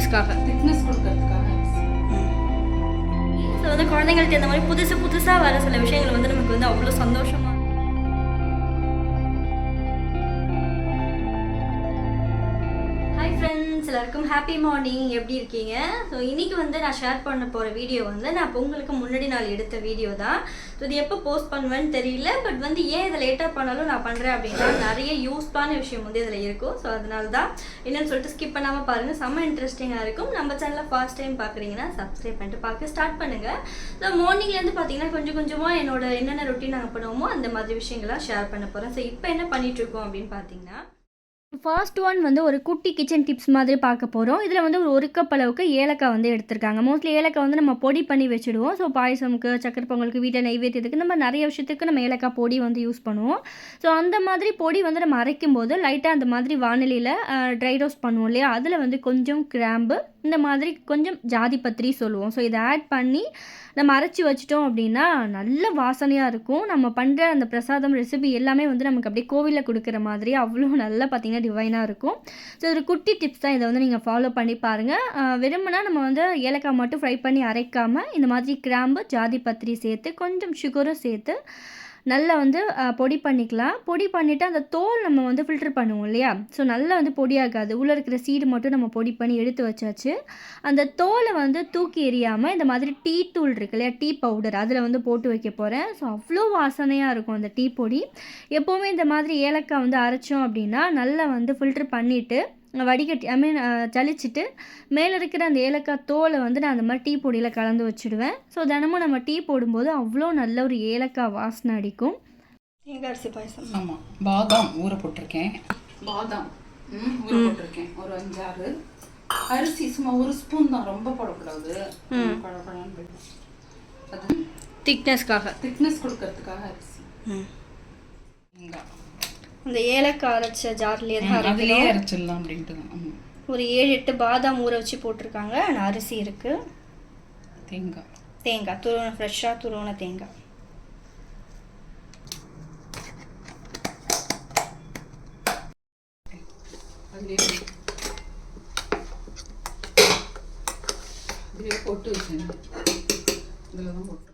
திக்னஸ்க்காக thickness கொடுக்கறதுக்காக so வந்து குழந்தைங்களுக்கு இந்த மாதிரி புதுசு புதுசாக வர சில விஷயங்கள் வந்து நமக்கு வந்து அவ்வளோ சந்தோஷமா எல்லாருக்கும் ஹாப்பி மார்னிங் எப்படி இருக்கீங்க? ஸோ இன்னைக்கு வந்து நான் ஷேர் பண்ண போகிற வீடியோ வந்து நான் பொங்கலுக்கு முன்னாடி நாள் எடுத்த வீடியோ தான். ஸோ இது எப்போ போஸ்ட் பண்ணுவேன்னு தெரியல பட் வந்து ஏன் இதை லேட்டாக பண்ணாலும் நான் பண்ணுறேன் அப்படின்னா நிறைய யூஸ்ஃபுல்லான விஷயம் வந்து இதில் இருக்கும். ஸோ அதனால தான் என்னென்னு சொல்லிட்டு ஸ்கிப் பண்ணாமல் பாருங்கள் செம்ம இன்ட்ரெஸ்டிங்காக இருக்கும். நம்ம சேனலில் ஃபர்ஸ்ட் டைம் பார்க்குறீங்கன்னா சப்ஸ்கிரைப் பண்ணிட்டு பார்க்க ஸ்டார்ட் பண்ணுங்கள் ஸோ மார்னிங்லேருந்து பார்த்தீங்கன்னா கொஞ்சம் கொஞ்சமாக என்னோட என்னென்ன ரொட்டீன் நாங்கள் பண்ணுவோமோ அந்த மாதிரி விஷயங்கள்லாம் ஷேர் பண்ண போகிறேன் ஸோ இப்போ என்ன பண்ணிகிட்ருக்கோம் அப்படின்னு பார்த்தீங்கன்னா ஃபர்ஸ்ட் ஒன் வந்து ஒரு குட்டி கிச்சன் டிப்ஸ் மாதிரி பார்க்க போகிறோம் இதில் வந்து ஒரு ஒரு கப் அளவுக்கு ஏலக்காய் வந்து எடுத்திருக்காங்க. மோஸ்ட்லி ஏலக்காய் வந்து நம்ம பொடி பண்ணி வச்சுடுவோம். ஸோ பாயசமுக்கு சக்கரை பொங்கலுக்கு வீட்டை நைவேத்தியத்துக்கு நம்ம நிறைய விஷயத்துக்கு நம்ம ஏலக்காய் பொடி வந்து யூஸ் பண்ணுவோம். ஸோ அந்த மாதிரி பொடி வந்து நம்ம அரைக்கும் போது லைட்டாக அந்த மாதிரி வானிலையில் ட்ரை ரோஸ்ட் பண்ணுவோம் இல்லையா? அதில் வந்து கொஞ்சம் கிராம்பு இந்த மாதிரி கொஞ்சம் ஜாதி பத்திரி சொல்லுவோம். ஸோ இதை ஆட் பண்ணி நம்ம அரைச்சி வச்சிட்டோம் அப்படின்னா நல்ல வாசனையாக இருக்கும். நம்ம பண்ணுற அந்த பிரசாதம் ரெசிபி எல்லாமே வந்து நமக்கு அப்படியே கோவிலில் கொடுக்குற மாதிரி அவ்வளோ நல்லா பார்த்தீங்கன்னா டிவைனாக இருக்கும். ஸோ ஒரு குட்டி டிப்ஸ் தான். இதை வந்து நீங்கள் ஃபாலோ பண்ணி பாருங்கள் விரும்பினா நம்ம வந்து ஏலக்காய் மட்டும் ஃப்ரை பண்ணி அரைக்காமல் இந்த மாதிரி கிராம்பு ஜாதி பத்திரி சேர்த்து கொஞ்சம் சுகரும் சேர்த்து நல்லா வந்து பொடி பண்ணிக்கலாம். பொடி பண்ணிவிட்டு அந்த தோல் நம்ம வந்து ஃபில்ட்ரு பண்ணுவோம் இல்லையா? ஸோ நல்லா வந்து பொடியாகாது உள்ளே இருக்கிற சீடு மட்டும் நம்ம பொடி பண்ணி எடுத்து வச்சாச்சு. அந்த தோலை வந்து தூக்கி எறியாமல் இந்த மாதிரி டீ தூள் இருக்கு இல்லையா? Tea powder. அதில் வந்து போட்டு வைக்க போகிறேன் ஸோ அவ்வளோ வாசனையாக இருக்கும் அந்த டீ பொடி. எப்போவுமே இந்த மாதிரி ஏலக்காய் வந்து அரைச்சோம் அப்படின்னா நல்லா வந்து ஃபில்ட்ரு பண்ணிவிட்டு வடிகட்டி ஐ மீன் ஜலிச்சிட்டு மேலே இருக்கிற அந்த ஏலக்காய் தோலை வந்து நான் அந்த மாதிரி டீ பொடியில் கலந்து வச்சுடுவேன். ஸோ தினமும் நம்ம டீ போடும்போது அவ்வளோ நல்ல ஒரு ஏலக்காய் வாசனை அடிக்கும். தேங்காய் அரிசி பாயசம். ஆமாம் பாதாம் ஊற போட்டிருக்கேன். பாதாம். ம், ஊற போட்டிருக்கேன். ஒரு அஞ்சாறு. அரிசி சும்மா ஒரு ஸ்பூன் தான். ரொம்ப போடக்கூடாது. அது திக்னஸ்க்காக திக்னஸ் கொடுக்கறதுக்காக அரிசி. தேங்காய். அந்த ஏலக்காய் அரைச்ச ஜார்லேயே தான் அதுலயே அரைச்சிடலாம் அப்படின்ட்டு ஒரு ஏழு எட்டு பாதாம் ஊற வச்சு போட்டிருக்காங்க. and அரிசி இருக்குது தேங்காய். தேங்காய் துருவன ஃப்ரெஷ்ஷாக துருவன தேங்காய். போட்டு. வச்சேன். இதில் தான் போட்டு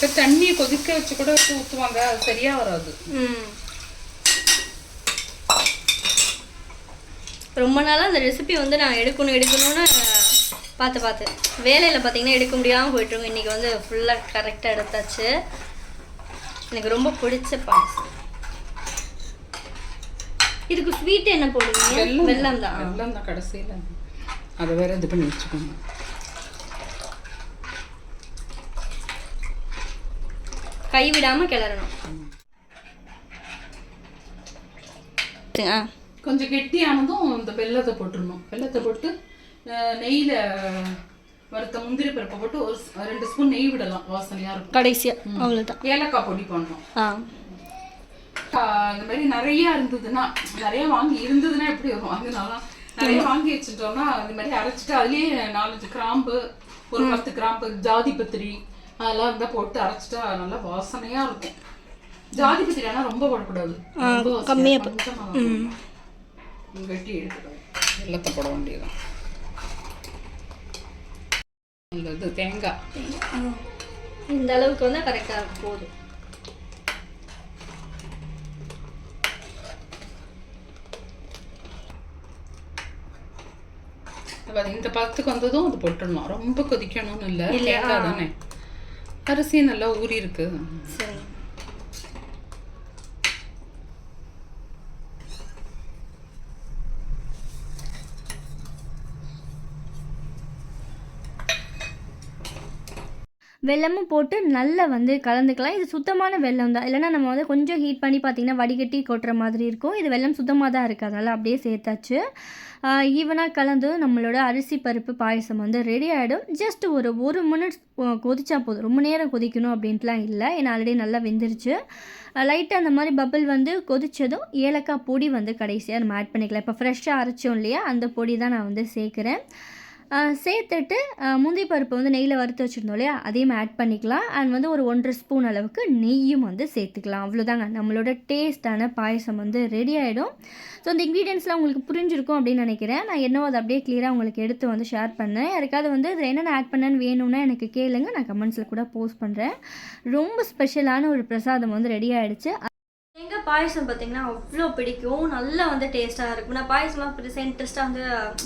பேர் தண்ணியை கொதிக்க வச்சு கூட வச்சு ஊற்றுவாங்க அது சரியா வராது. ரொம்ப நாளாக அந்த ரெசிபி வந்து நான் எடுக்கணும் எடுக்கணும்னு பார்த்து பார்த்து. வேலையில் பார்த்தீங்கன்னா எடுக்க முடியாமல் போயிட்டுருங்க. இன்றைக்கி வந்து ஃபுல்லாக கரெக்டாக எடுத்தாச்சு. எனக்கு ரொம்ப பிடிச்ச பாயசம். இதுக்கு ஸ்வீட் என்ன போடுவீங்க? வெல்லம் தான். வெல்லம் தான் கடைசியில். அதை வேற இது பண்ணி வச்சுக்கோங்க. கை விடாமல் கிளறணும். ஆ. கொஞ்சம் கெட்டியானதும் இந்த வெல்லத்தை போட்டுடணும். வெல்லத்தை போட்டு நெய்யில வறுத்த முந்திரி பருப்பை போட்டு ஒரு ரெண்டு ஸ்பூன் நெய் விடலாம். வாசனையா இருக்கும். கடைசியாக அவ்வளோதான் ஏலக்காய் பொடி பண்ணணும் ஆ. ஆஹ் இந்த மாதிரி நிறைய இருந்ததுன்னா நிறைய வாங்கி இருந்ததுன்னா எப்படி வரும்? வாங்கினாலும் நிறைய வாங்கி வச்சுட்டோம்னா இந்த மாதிரி அரைச்சிட்டு அதுலயே நாலஞ்சு கிராம்பு ஒரு பத்து கிராம்பு ஜாதி பத்திரி அதெல்லாம் இருந்தா போட்டு அரைச்சிட்டா நல்லா வாசனையா இருக்கும். ஜாதி பத்திரி ரொம்ப போடக்கூடாது. ரொம்ப வாசனையா கம்மியா கொஞ்சமா தான். வெட்டி எடுத்துக்கணும் வெள்ளத்தை போட வேண்டியதுதான். இந்த இது தேங்காய் இந்த அளவுக்கு வந்து கரெக்டாக இருக்கும் போதும். இந்த பத்துக்கு வந்ததும் அது போட்டுடணும் ரொம்ப கொதிக்கணும்னு இல்லை? தேங்காய் தானே அரிசி நல்லா ஊறி இருக்கு. சரி. வெல்லமும் போட்டு நல்லா வந்து கலந்துக்கலாம். இது சுத்தமான வெல்லம் தான். இல்லைன்னா நம்ம வந்து கொஞ்சம் ஹீட் பண்ணி பார்த்திங்கன்னா வடிகட்டி கொட்டுற மாதிரி இருக்கும். இது வெல்லம் சுத்தமாக தான் இருக்குது அதனால் அப்படியே சேர்த்தாச்சு. ஈவனாக கலந்து நம்மளோட அரிசி பருப்பு பாயசம் வந்து ரெடி ஆகிடும் ஜஸ்ட் ஒரு ஒரு மினிட்ஸ் கொதிச்சா போதும். ரொம்ப நேரம் கொதிக்கணும் அப்படின்ட்டுலாம் இல்லை. ஏன்னா ஆல்ரெடி நல்லா வெந்துருச்சு. லைட்டாக அந்த மாதிரி பபிள் வந்து கொதித்ததும் ஏலக்காய் பொடி வந்து கடைசியாக நம்ம ஆட் பண்ணிக்கலாம். இப்போ ஃப்ரெஷ்ஷாக அரைச்சோம் இல்லையா? அந்த பொடி தான் நான் வந்து சேர்க்குறேன். சேர்த்துட்டு முந்தி பருப்பு வந்து நெய்யில் வறுத்து வச்சுருந்தோம் இல்லையா? அதையும் ஆட் பண்ணிக்கலாம். அண்ட் வந்து ஒரு ஒன்றரை ஸ்பூன் அளவுக்கு நெய்யும் வந்து சேர்த்துக்கலாம். அவ்வளோதாங்க நம்மளோட டேஸ்ட்டான பாயசம் வந்து ரெடி ஆகிடும் ஸோ இந்த இன்க்ரீடியன்ஸ்லாம் உங்களுக்கு புரிஞ்சிருக்கும் அப்படின்னு நினைக்கிறேன். நான் என்னவோ அதை அப்படியே கிளியராக உங்களுக்கு எடுத்து வந்து ஷேர் பண்ணேன். யாருக்காவது வந்து இதில் என்னென்ன ஆட் பண்ணேன்னு வேணும்னா எனக்கு கேளுங்க. நான் கமெண்ட்ஸில் கூட போஸ்ட் பண்ணுறேன் ரொம்ப ஸ்பெஷலான ஒரு பிரசாதம் வந்து ரெடி ஆகிடுச்சு எங்கள் பாயசம் பார்த்தீங்கன்னா அவ்வளோ பிடிக்கும். நல்லா வந்து டேஸ்ட்டாக இருக்கும். நான் பாயசம்லாம் பெருசாக இன்ட்ரெஸ்ட்டாக வந்து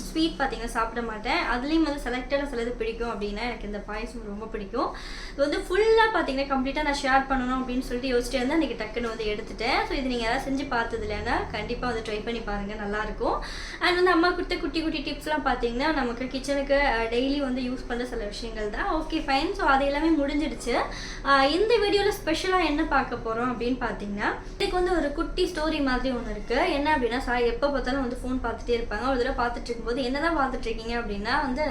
ஸ்வீட் பார்த்தீங்கன்னா சாப்பிட மாட்டேன். அதுலேயும் வந்து செலக்டடாக சிலது பிடிக்கும் அப்படின்னா எனக்கு இந்த பாயசம் ரொம்ப பிடிக்கும். இது வந்து ஃபுல்லாக பார்த்தீங்கன்னா கம்ப்ளீட்டாக நான் ஷேர் பண்ணணும் அப்படின்னு சொல்லிட்டு யோசிச்சிட்டு வந்து அன்றைக்கி டக்குன்னு வந்து எடுத்துட்டேன். ஸோ இது நீங்கள் யாராவது செஞ்சு பார்த்தது இல்லைன்னா கண்டிப்பாக வந்து ட்ரை பண்ணி பாருங்கள் நல்லாயிருக்கும் அண்ட் வந்து அம்மா கொடுத்த குட்டி குட்டி டிப்ஸ்லாம் பார்த்தீங்கன்னா நமக்கு கிச்சனுக்கு டெய்லி வந்து யூஸ் பண்ணுற சில விஷயங்கள் தான். ஓகே ஃபைன் ஸோ அது எல்லாமே முடிஞ்சிடுச்சு. இந்த வீடியோவில் ஸ்பெஷலாக என்ன பார்க்க போகிறோம் அப்படின்னு பார்த்தீங்கன்னா இதுக்கு வந்து ஒரு குட்டி ஸ்டோரி மாதிரி ஒன்று இருக்குது என்ன அப்படின்னா சாய் எப்போ பார்த்தாலும் வந்து ஃபோன் பார்த்துட்டே இருப்பாங்க. ஒரு தடவை பார்த்துட்டு இருக்கும்போது என்ன தான் பார்த்துட்டு இருக்கீங்க? அப்படின்னா வந்து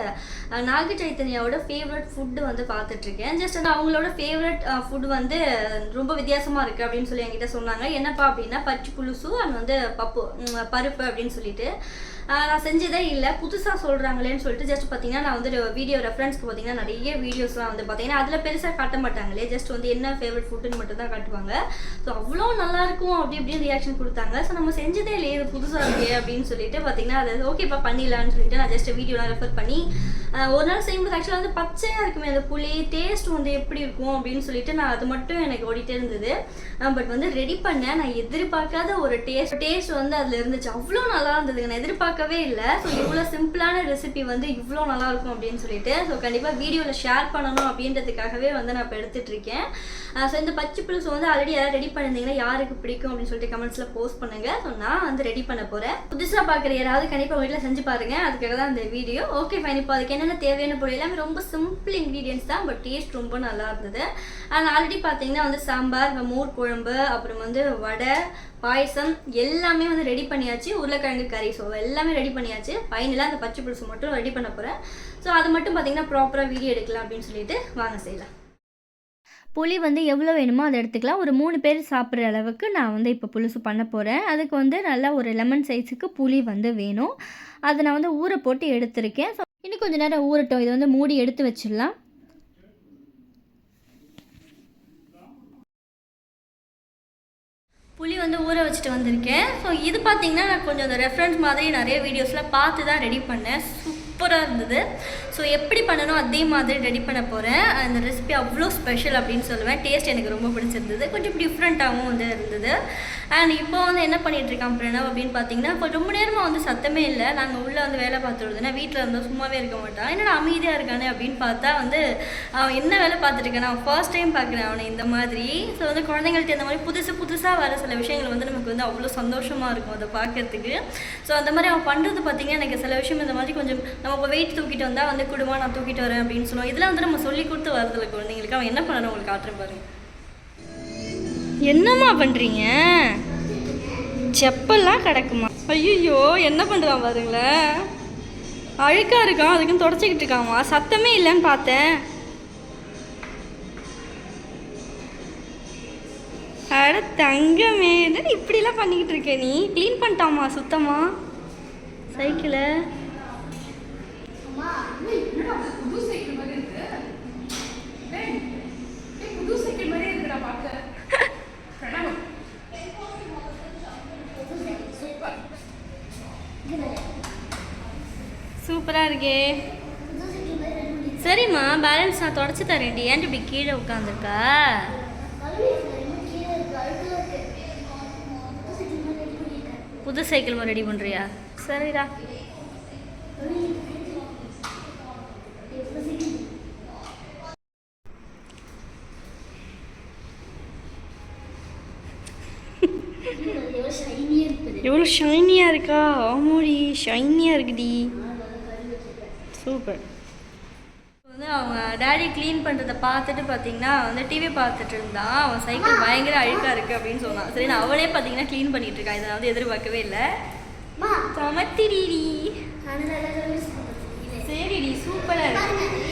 நாக சைத்தன்யாவோட ஃபேவரட் ஃபுட்டு வந்து பார்த்துட்ருக்கேன் ஜஸ்ட் வந்து அவங்களோட ஃபேவரட் ஃபுட் வந்து ரொம்ப வித்தியாசமாக இருக்குது அப்படின்னு சொல்லி என்கிட்ட சொன்னாங்க. என்னப்பா அப்படின்னா பச்சை புலுசு அண்ட் வந்து பப்பு பருப்பு அப்படின்னு சொல்லிட்டு. நான் செஞ்சதே இல்லை. புதுசாக சொல்கிறாங்களேன்னு சொல்லிட்டு ஜஸ்ட் பார்த்தீங்கன்னா நான் வந்து வீடியோ ரெஃபரன்ஸ்க்கு பார்த்தீங்கன்னா நிறைய வீடியோஸ்லாம் வந்து பார்த்தீங்கன்னா அதில் பெருசாக காட்ட மாட்டாங்களே. ஜஸ்ட் வந்து என்ன ஃபேவரட் ஃபுட்டுன்னு மட்டும் தான் காட்டுவாங்க. ஸோ அவ்வளோ நல்லா இருக்கும் அப்படி இப்படின்னு ரியாக்ஷன் கொடுத்தாங்க. ஸோ நம்ம செஞ்சதே இல்லையே இது புதுசாக இருக்கே அப்படின்னு சொல்லிட்டு பார்த்தீங்கன்னா அது ஓகேப்பா பண்ணிடலான்னு சொல்லிட்டு நான் ஜஸ்ட் வீடியோலாம் ரெஃபர் பண்ணி ஒரு நாள் செய்யும்போது ஆக்சுவலாக வந்து பச்சையாக இருக்குமே அந்த புளி டேஸ்ட் வந்து எப்படி இருக்கும் அப்படின்னு சொல்லிட்டு நான் அது மட்டும் எனக்கு ஓடிட்டே இருந்தது. பட் வந்து ரெடி பண்ணேன். நான் எதிர்பார்க்காத ஒரு டேஸ்ட் டேஸ்ட் வந்து அதில் இருந்துச்சு. அவ்வளோ நல்லா இருந்ததுங்க. நான் எதிர்பார்க்கவே இல்லை. ஸோ இவ்வளோ சிம்பிளான ரெசிபி வந்து இவ்வளோ நல்லா இருக்கும் அப்படின்னு சொல்லிட்டு ஸோ கண்டிப்பாக வீடியோவில் ஷேர் பண்ணணும் அப்படின்றதுக்காகவே வந்து நான் இப்போ எடுத்துட்டு இருக்கேன் ஸோ இந்த பச்சை புலுசு வந்து ஆல்ரெடி யாராவது ரெடி பண்ணியிருந்தீங்கன்னா யாருக்கு பிடிக்கும் அப்படின்னு சொல்லிட்டு கமெண்ட்ஸில் போஸ்ட் பண்ணுங்கள் ஸோ நான் வந்து ரெடி பண்ண போகிறேன் புதுசாக பார்க்குற யாராவது கண்டிப்பாக வீட்டில் செஞ்சு பாருங்கள் அதுக்காக தான் அந்த வீடியோ ஓகே ஃபைன் இப்போ அதுக்கு என்னென்ன தேவையான பொருள்? எல்லாமே ரொம்ப சிம்பிள் இன்க்ரீடியன்ஸ் தான் பட் டேஸ்ட் ரொம்ப நல்லா இருந்தது. அண்ட் ஆல்ரெடி பார்த்தீங்கன்னா வந்து சாம்பார் மோர் குழம்பு அப்புறம் வந்து வடை பாயசம் எல்லாமே வந்து ரெடி பண்ணியாச்சு. உருளைக்கிழங்கு கறி ஸோ எல்லாமே ரெடி பண்ணியாச்சு. ஃபைனலாக அந்த பச்சை புலுசு மட்டும் ரெடி பண்ண போகிறேன் ஸோ அது மட்டும் பார்த்தீங்கன்னா ப்ராப்பராக வீடியோ எடுக்கலாம் அப்படின்னு சொல்லிட்டு வாங்க செய்யலாம். புளி வந்து எவ்வளோ வேணுமோ அதை எடுத்துக்கலாம். ஒரு மூணு பேர் சாப்பிட்ற அளவுக்கு நான் வந்து இப்போ புலுசு பண்ண போகிறேன் அதுக்கு வந்து நல்லா ஒரு லெமன் சைஸுக்கு புளி வந்து வேணும். அதை நான் வந்து ஊற போட்டு எடுத்திருக்கேன். ஸோ இன்னும் கொஞ்சம் நேரம் ஊறட்டும். இதை வந்து மூடி எடுத்து வச்சிடலாம். புளி வந்து ஊற வச்சுட்டு வந்திருக்கேன். ஸோ இது பார்த்தீங்கன்னா நான் கொஞ்சம் அந்த ரெஃபரன்ஸ் மாதிரி நிறைய வீடியோஸில் பார்த்து தான் ரெடி பண்ணேன். சூப்பராக இருந்தது. ஸோ எப்படி பண்ணணும் அதே மாதிரி ரெடி பண்ண போகிறேன் அந்த ரெசிபி அவ்வளோ ஸ்பெஷல் அப்படின்னு சொல்லுவேன். டேஸ்ட் எனக்கு ரொம்ப பிடிச்சிருந்தது. கொஞ்சம் டிஃப்ரெண்ட்டாகவும் வந்து இருந்தது. அண்ட் இப்போ வந்து என்ன பண்ணிகிட்ருக்கான் பிரணவ் அப்படின்னு பார்த்தீங்கன்னா இப்போ ரொம்ப நேரமாக வந்து சத்தமே இல்லை. நாங்கள் உள்ளே வந்து வேலை பார்த்துருந்தோன்னா வீட்டில் இருந்தோம் சும்மாவே இருக்க மாட்டான். என்னடா அமைதியாக இருக்கானே அப்படின்னு பார்த்தா வந்து அவன் என்ன வேலை பார்த்துட்டு நான் ஃபர்ஸ்ட் டைம் பார்க்குறேன் அவனை இந்த மாதிரி. ஸோ வந்து குழந்தைங்கள்ட்ட இந்த மாதிரி புதுசு புதுசாக வர சில விஷயங்கள் வந்து நமக்கு வந்து அவ்வளோ சந்தோஷமாக இருக்கும் அதை பார்க்கறதுக்கு. ஸோ அந்த மாதிரி அவன் பண்ணுறது பார்த்தீங்கன்னா எனக்கு சில விஷயம் இந்த மாதிரி கொஞ்சம் நம்ம அப்போ வெயிட் தூக்கிட்டு வந்தால் வந்து குடும்பம் நான் தூக்கிட்டு வரேன் அப்படின்னு சொல்லுவோம் இதெல்லாம் வந்து நம்ம சொல்லி கொடுத்து வரதில்ல குழந்தைங்களுக்கு. அவன் என்ன பண்ணணும் உங்களுக்கு? காட்டுறேன் பாருங்க என்னம்மா பண்ணுறீங்க செப்பல்லாம் கிடக்குமா? ஐயோ என்ன பண்ணுறான் பாருங்களேன் அழுக்கா இருக்கான் அதுக்குன்னு தொடச்சிக்கிட்டு இருக்காமா சத்தமே இல்லைன்னு பார்த்தேன். அட தங்கமே என்ன இப்படிலாம் பண்ணிக்கிட்டு இருக்க நீ? க்ளீன் பண்ணிட்டாமா சுத்தமாக சைக்கிளை என்னடா புது சைக்கிள் மாதிரி இருக்கு டேய், டேய், புது சைக்கிள் மாதிரி இருக்குடா பார்க்க பிரணவ். சூப்பர் சூப்பராக இருக்கே. சரிம்மா பேலன்ஸ் நான் தொடச்சி தரேன்டி ஏன்டி இப்படி கீழே உட்காந்துருக்கா? புது சைக்கிள் ரெடி பண்ணுறியா சரிடா. எவ்வளோ ஷைனியாக இருக்கா. ஆமோடி ஷைனியாக இருக்குடி சூப்பர். வந்து அவங்க டேடி க்ளீன் பண்ணுறதை பார்த்துட்டு பார்த்தீங்கன்னா வந்து டிவி பார்த்துட்டு இருந்தான் அவன் சைக்கிள் பயங்கர அழுக்காக இருக்குது அப்படின்னு சொன்னான். சரி நான் அவளே பார்த்தீங்கன்னா க்ளீன் பண்ணிட்டு இருக்கான் இதை வந்து எதிர்பார்க்கவே இல்லை. சமத்திரிடி. சரிடி சூப்பராக இருக்கு.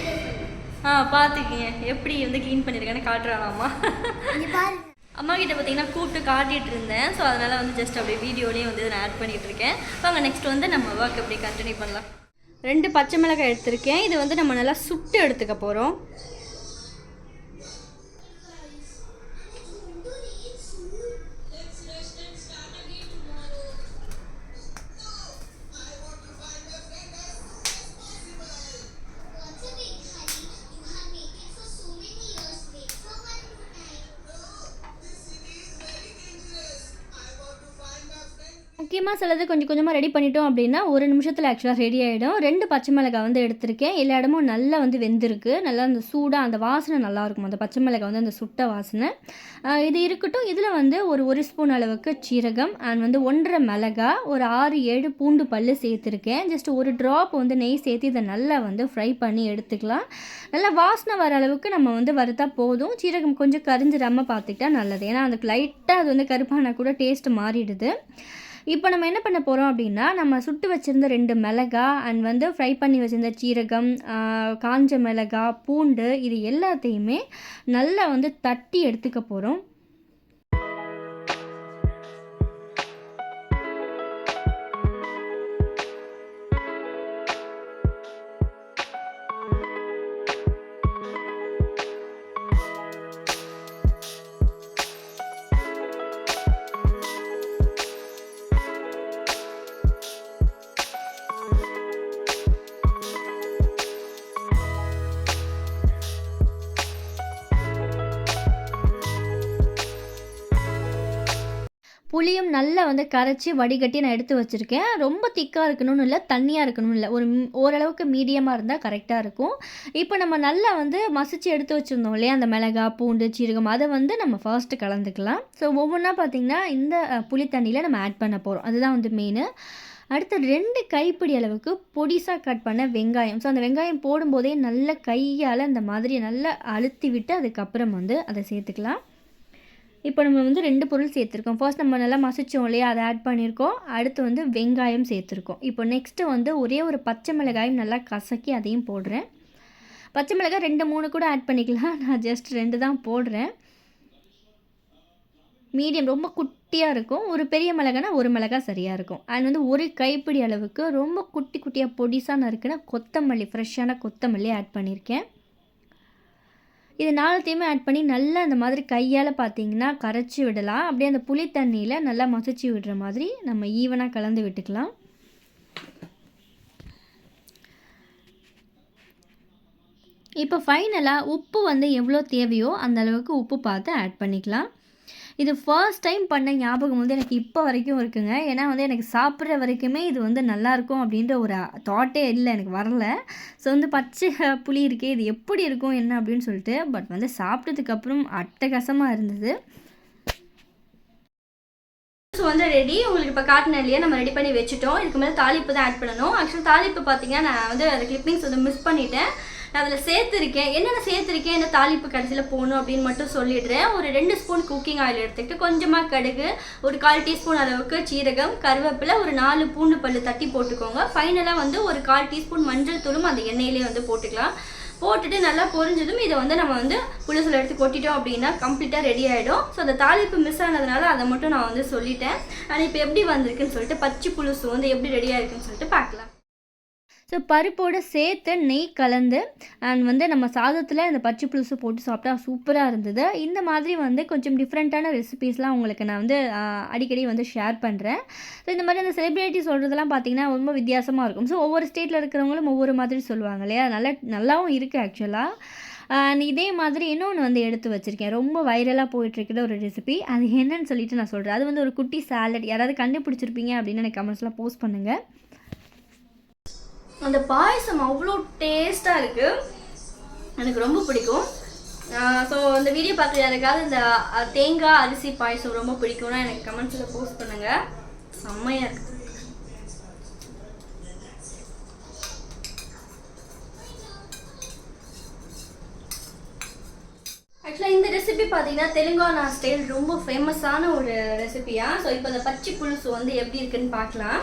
ஆ பார்த்துக்கிங்க. எப்படி வந்து க்ளீன் பண்ணியிருக்கேன்னு காட்டுறானாமா அம்மா கிட்ட பார்த்தீங்கன்னா கூப்பிட்டு காட்டிட்டு இருந்தேன். ஸோ அதனால் வந்து ஜஸ்ட் அப்படியே வீடியோலேயே வந்து இதை நான் ஆட் பண்ணிட்டு இருக்கேன். வாங்க நெக்ஸ்ட் வந்து நம்ம ஒர்க் அப்படியே கண்டினியூ பண்ணலாம். ரெண்டு பச்சை மிளகாய் எடுத்திருக்கேன். இது வந்து நம்ம நல்லா சுட்டு எடுத்துக்க போகிறோம் முக்கியமாக சிலது கொஞ்சம் கொஞ்சமாக ரெடி பண்ணிட்டோம் அப்படின்னா ஒரு நிமிஷத்தில் ஆக்சுவலாக ரெடி ஆகிடும் ரெண்டு பச்சை மிளகாய் வந்து எடுத்திருக்கேன். எல்லா இடமும் நல்லா வந்து வெந்திருக்கு. நல்லா அந்த சூடாக அந்த வாசனை நல்லா இருக்கும். அந்த பச்சை மிளகாய் வந்து அந்த சுட்ட வாசனை. இது இருக்கட்டும். இதில் வந்து ஒரு ஒரு ஸ்பூன் அளவுக்கு சீரகம் அண்ட் வந்து ஒன்றரை மிளகாய் ஒரு ஆறு ஏழு பூண்டு பல்லு சேர்த்துருக்கேன். ஜஸ்ட் ஒரு ட்ராப் வந்து நெய் சேர்த்து இதை நல்லா வந்து ஃப்ரை பண்ணி எடுத்துக்கலாம். நல்லா வாசனை வர அளவுக்கு நம்ம வந்து வறுத்தா போதும். சீரகம் கொஞ்சம் கரிஞ்சிடாமல் பார்த்துக்கிட்டா நல்லது. ஏன்னா அதுக்கு லைட்டாக அது வந்து கருப்பானா கூட டேஸ்ட் மாறிடுது. இப்போ நம்ம என்ன பண்ண போகிறோம் அப்படின்னா நம்ம சுட்டு வச்சுருந்த ரெண்டு மிளகா அண்ட் வந்து ஃப்ரை பண்ணி வச்சுருந்த சீரகம் காஞ்ச மிளகா பூண்டு இது எல்லாத்தையுமே நல்லா வந்து தட்டி எடுத்துக்க போகிறோம் புளியும் நல்லா வந்து கரைச்சி வடிகட்டி நான் எடுத்து வச்சுருக்கேன். ரொம்ப திக்காக இருக்கணும்னு இல்லை தண்ணியாக இருக்கணும்னு இல்லை. ஒரு ஓரளவுக்கு மீடியமாக இருந்தால் கரெக்டாக இருக்கும். இப்போ நம்ம நல்லா வந்து மசிச்சு எடுத்து வச்சுருந்தோம் இல்லையா அந்த மிளகா பூண்டு சீரகம் அதை வந்து நம்ம ஃபர்ஸ்ட்டு கலந்துக்கலாம். ஸோ ஒவ்வொன்றா பார்த்திங்கன்னா இந்த புளி தண்ணியில் நம்ம ஆட் பண்ண போகிறோம் அதுதான் வந்து மெயின் அடுத்து ரெண்டு கைப்பிடி அளவுக்கு பொடிசாக கட் பண்ண வெங்காயம். ஸோ அந்த வெங்காயம் போடும்போதே நல்ல கையால் அந்த மாதிரி நல்லா அழுத்தி விட்டு அதுக்கப்புறம் வந்து அதை சேர்த்துக்கலாம். இப்போ நம்ம வந்து ரெண்டு பொருள் சேர்த்துருக்கோம். ஃபர்ஸ்ட் நம்ம நல்லா மசிச்சோம் இல்லையா? அதை ஆட் பண்ணியிருக்கோம். அடுத்து வந்து வெங்காயம் சேர்த்துருக்கோம். இப்போ நெக்ஸ்ட்டு வந்து ஒரே ஒரு பச்சை மிளகாயும் நல்லா கசக்கி அதையும் போடுறேன். பச்சை மிளகாய் ரெண்டு மூணு கூட ஆட் பண்ணிக்கலாம். நான் ஜஸ்ட் ரெண்டு தான் போடுறேன். மீடியம் ரொம்ப குட்டியாக இருக்கும். ஒரு பெரிய மிளகானா ஒரு மிளகாய் சரியாக இருக்கும். அண்ட் வந்து ஒரு கைப்பிடி அளவுக்கு ரொம்ப குட்டி குட்டியாக பொடிசாக நறுக்குன்னா கொத்தமல்லி ஃப்ரெஷ்ஷான கொத்தமல்லி ஆட் பண்ணியிருக்கேன். இது நாலுத்தையுமே ஆட் பண்ணி நல்லா அந்த மாதிரி கையால் பார்த்தீங்கன்னா கரைச்சி விடலாம். அப்படியே அந்த புளி தண்ணியில் நல்லா மசிச்சு விடுற மாதிரி நம்ம ஈவனாக கலந்து விட்டுக்கலாம். இப்போ ஃபைனலாக உப்பு வந்து எவ்வளோ தேவையோ அந்த அளவுக்கு உப்பு பார்த்து ஆட் பண்ணிக்கலாம். இது ஃபர்ஸ்ட் டைம் பண்ண ஞாபகம் வந்து எனக்கு இப்போ வரைக்கும் இருக்குங்க. ஏன்னா வந்து எனக்கு சாப்பிட்ற வரைக்குமே இது வந்து நல்லாயிருக்கும் அப்படின்ற ஒரு தாட்டே இல்லை எனக்கு வரல. ஸோ வந்து பச்சை புளி இருக்கே இது எப்படி இருக்கும் என்ன அப்படின்னு சொல்லிட்டு பட் வந்து சாப்பிட்டதுக்கப்புறம் அட்டகாசமாக இருந்தது. ஸோ வந்து ரெடி உங்களுக்கு இப்போ காட்டின இல்லையா நம்ம ரெடி பண்ணி வச்சுட்டோம். இதுக்கு மேலே தாளிப்பு தான் ஆட் பண்ணணும். ஆக்சுவலாக தாளிப்பு பார்த்தீங்கன்னா நான் வந்து அந்த கிளிப்பிங்ஸ் வந்து மிஸ் பண்ணிட்டேன். நான் அதில் சேர்த்துருக்கேன். என்னென்ன சேர்த்துருக்கேன்? என்ன தாளிப்பு கடைசியில் போகணும் அப்படின்னு மட்டும் சொல்லிடுறேன். ஒரு ரெண்டு ஸ்பூன் குக்கிங் ஆயில் எடுத்துக்கிட்டு கொஞ்சமாக கடுகு ஒரு கால் டீஸ்பூன் அளவுக்கு சீரகம் கருவேப்பிலை ஒரு நாலு பூண்டு பல்லு தட்டி போட்டுக்கோங்க. ஃபைனலாக வந்து ஒரு கால் டீஸ்பூன் மஞ்சள் தூளும் அந்த எண்ணெயிலே வந்து போட்டுக்கலாம். போட்டுட்டு நல்லா பொரிஞ்சதும் இதை வந்து நம்ம வந்து புளிசில் எடுத்து கொட்டிட்டோம் அப்படின்னா கம்ப்ளீட்டாக ரெடி ஆகிடும் ஸோ அந்த தாளிப்பு மிஸ் ஆனதுனால அதை மட்டும் நான் வந்து சொல்லிட்டேன். ஆனால் இப்போ எப்படி வந்திருக்குன்னு சொல்லிட்டு பச்சை புளுசு வந்து எப்படி ரெடி ஆயிருக்குன்னு சொல்லிட்டு பார்க்கலாம். ஸோ பருப்போடு சேர்த்து நெய் கலந்து அண்ட் வந்து நம்ம சாதத்தில் இந்த பச்சை புழுசு போட்டு சாப்பிட்டா சூப்பராக இருந்தது. இந்த மாதிரி வந்து கொஞ்சம் டிஃப்ரெண்ட்டான ரெசிபீஸ்லாம் உங்களுக்கு நான் வந்து அடிக்கடி வந்து ஷேர் பண்ணுறேன் ஸோ இந்த மாதிரி அந்த செலிப்ரிட்டி சொல்கிறதெல்லாம் பார்த்தீங்கன்னா ரொம்ப வித்தியாசமாக இருக்கும். ஸோ ஒவ்வொரு ஸ்டேட்டில் இருக்கிறவங்களும் ஒவ்வொரு மாதிரி சொல்லுவாங்க இல்லையா? நல்லா நல்லாவும் இருக்குது ஆக்சுவலாக அண்ட் இதே மாதிரி இன்னொன்று வந்து எடுத்து வச்சுருக்கேன். ரொம்ப வைரலாக போயிட்டுருக்கிற ஒரு ரெசிபி அது என்னன்னு சொல்லிட்டு நான் சொல்கிறேன் அது வந்து ஒரு குட்டி சாலட் யாராவது கண்டுபிடிச்சிருப்பீங்க அப்படின்னு எனக்கு கமெண்ட்ஸ்லாம் போஸ்ட் பண்ணுங்கள் அந்த பாயசம் அவ்வளோ டேஸ்ட்டாக இருக்குது எனக்கு ரொம்ப பிடிக்கும். ஸோ இந்த வீடியோ பார்க்குற யாருக்காவது இந்த தேங்காய் அரிசி பாயசம் ரொம்ப பிடிக்கும்னா எனக்கு கமெண்ட்ஸில் போஸ்ட் பண்ணுங்கள் செம்மையாக இருக்குது ஆக்சுவலாக இந்த ரெசிபி பார்த்தீங்கன்னா தெலுங்கானா ஸ்டைல் ரொம்ப ஃபேமஸான ஒரு ரெசிபியாக ஸோ இப்போ இந்த பச்சை புலுசு வந்து எப்படி இருக்குன்னு பார்க்கலாம்.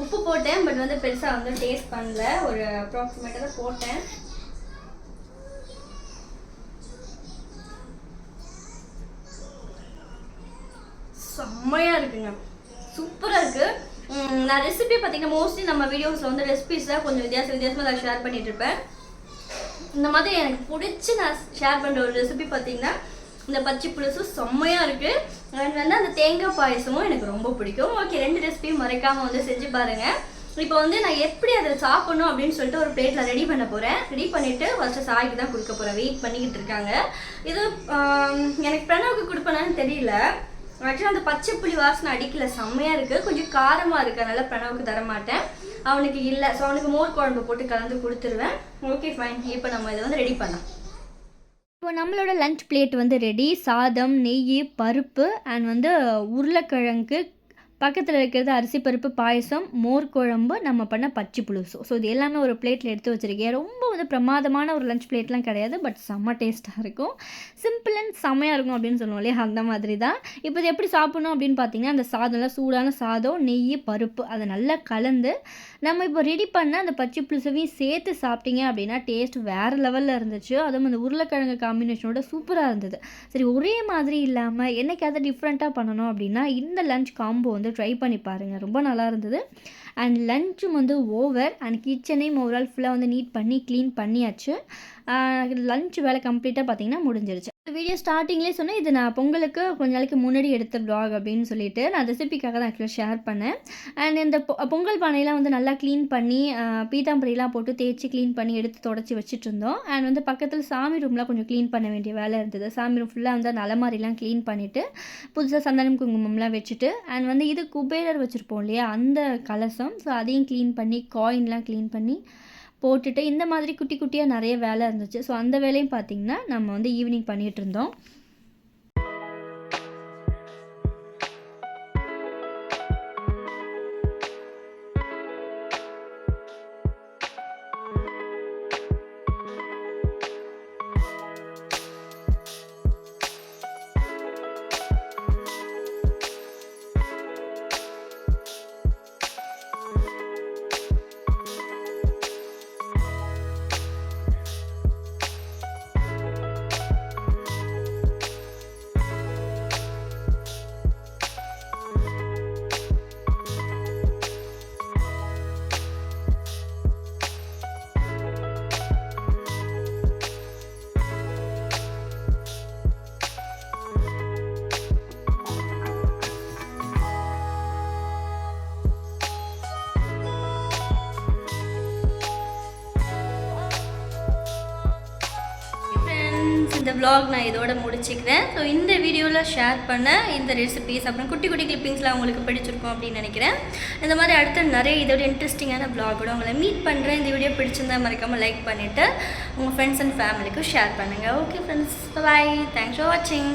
உப்பு போட்டேன் பட் வந்து பெருசாக வந்து டேஸ்ட் பண்ணல. ஒரு அப்ராக்சிமேட்டாக தான் போட்டேன். செம்மையாக இருக்குங்க. சூப்பராக இருக்குது நான் ரெசிபி பார்த்தீங்கன்னா மோஸ்ட்லி நம்ம வீடியோஸில் வந்து ரெசிபிஸில் கொஞ்சம் வித்தியாச வித்தியாசமாக நான் ஷேர் பண்ணிட்டு இருப்பேன். இந்த மாதிரி எனக்கு பிடிச்சி நான் ஷேர் பண்ணுற ஒரு ரெசிபி பார்த்தீங்கன்னா இந்த பச்சை புளிசும் செம்மையாக இருக்குது அண்ட் வந்து அந்த தேங்காய் பாயசமும் எனக்கு ரொம்ப பிடிக்கும். ஓகே ரெண்டு ரெசிபியும் மறைக்காமல் வந்து செஞ்சு பாருங்கள் இப்போ வந்து நான் எப்படி அதை சாப்பிடணும் அப்படின்னு சொல்லிட்டு ஒரு பிளேட்டில் ரெடி பண்ண போகிறேன் ரெடி பண்ணிவிட்டு ஃபஸ்ட்டு சாய்க்கு தான் கொடுக்க போகிறேன் வெயிட் பண்ணிக்கிட்டு இருக்காங்க. இது um, எனக்கு பிரணவுக்கு கொடுப்பேனான்னு தெரியல. ஆக்சுவலாக அந்த பச்சை புளி வாசனை அடிக்கல. செம்மையாக இருக்குது கொஞ்சம் காரமாக இருக்கறனால பிரணவுக்கு தரமாட்டேன். அவனுக்கு இல்லை. ஸோ அவனுக்கு மோர் குழம்பு போட்டு கலந்து கொடுத்துருவேன். ஓகே ஃபைன் இப்போ நம்ம இதை வந்து ரெடி பண்ணலாம். இப்போ நம்மளோட லன்ச் பிளேட் வந்து ரெடி சாதம் நெய் பருப்பு அண்ட் வந்து உருளைக்கிழங்கு பக்கத்தில் இருக்கிறது அரிசி பருப்பு பாயசம் மோர் குழம்பு நம்ம பண்ண பச்சி புழுசு. ஸோ இது எல்லாமே ஒரு பிளேட்டில் எடுத்து வச்சுருக்கேன். ரொம்ப வந்து பிரமாதமான ஒரு லஞ்ச் பிளேட்லாம் கிடையாது பட் செம்ம டேஸ்ட்டாக இருக்கும். சிம்பிள் அண்ட் செம்மையாக இருக்கும் அப்படின்னு சொல்லுவோம் இல்லையா? அந்த மாதிரி தான். இப்போ இது எப்படி சாப்பிடணும் அப்படின்னு பார்த்தீங்கன்னா அந்த சாதம்லாம் சூடான சாதம் நெய் பருப்பு அதை நல்லா கலந்து நம்ம இப்போ ரெடி பண்ண அந்த பச்சை புளிசவையும் சேர்த்து சாப்பிட்டீங்க அப்படின்னா டேஸ்ட் வேறு லெவலில் இருந்துச்சு. அதுவும் அந்த உருளைக்கிழங்கு காம்பினேஷனோட சூப்பராக இருந்தது. சரி ஒரே மாதிரி இல்லாமல் என்னைக்காவது டிஃப்ரெண்ட்டாக பண்ணணும் அப்படின்னா இந்த லஞ்ச் காம்போ வந்து ட்ரை பண்ணி பாருங்கள் ரொம்ப நல்லா இருந்தது. அண்ட் லஞ்சும் வந்து ஓவர் அண்ட் கிச்சனையும் ஓவரால் ஃபுல்லாக வந்து நீட் பண்ணி க்ளீன் பண்ணியாச்சு. லஞ்ச் வேலை கம்ப்ளீட்டாக பார்த்தீங்கன்னா முடிஞ்சிருச்சு. வீடியோ ஸ்டார்டிங்லேயே சொன்னேன் இது நான் பொங்கலுக்கு கொஞ்ச நாளைக்கு முன்னாடி எடுத்த ப்ளாக் அப்படின்னு சொல்லிட்டு நான் ரெசிபிக்காக தான் ஆக்சுவலாக ஷேர் பண்ணேன். அண்ட் இந்த பொ- பொங்கல் பானையெல்லாம் வந்து நல்லா க்ளீன் பண்ணி ஆஹ், பீத்தாம்பரியெல்லாம் போட்டு தேய்ச்சி க்ளீன் பண்ணி எடுத்து தொடச்சி வச்சுட்டு இருந்தோம். அண்ட் வந்து பக்கத்தில் சாமி ரூம்லாம் கொஞ்சம் க்ளீன் பண்ண வேண்டிய வேலை இருந்தது. சாமி ரூம் ஃபுல்லாக வந்து அந்த அலமாரிலாம் க்ளீன் பண்ணிவிட்டு புதுசாக சந்தனம் குங்குமம்லாம் வச்சுட்டு அண்ட் வந்து இது குபேரர் வச்சுருப்போம் இல்லையா அந்த கலசம். ஸோ அதையும் க்ளீன் பண்ணி காயின்லாம் க்ளீன் பண்ணி போட்டுட்டு இந்த மாதிரி குட்டி குட்டியாக நிறைய வேலை இருந்துச்சு. ஸோ அந்த வேலையும் பார்த்திங்கன்னா நம்ம வந்து ஈவினிங் பண்ணிகிட்டு இருந்தோம். ஃப்ரெண்ட்ஸ் நான் இதோட முடிச்சுக்கிறேன். ஸோ இந்த வீடியோவில் ஷேர் பண்ண இந்த ரெசிபிஸ் அப்புறம் குட்டி குட்டி கிளிப்பிங்ஸ்லாம் உங்களுக்கு பிடிச்சிருக்கும் அப்படின்னு நினைக்கிறேன். இந்த மாதிரி அடுத்த நிறைய இதோட இன்ட்ரெஸ்டிங்கான vlog-ஓட உங்களை மீட் பண்ணுறேன் இந்த வீடியோ பிடிச்சிருந்தா மறக்காமல் லைக் பண்ணிவிட்டு உங்கள் ஃப்ரெண்ட்ஸ் அண்ட் ஃபேமிலிக்கும் ஷேர் பண்ணுங்கள் okay friends bye thanks for வாட்சிங்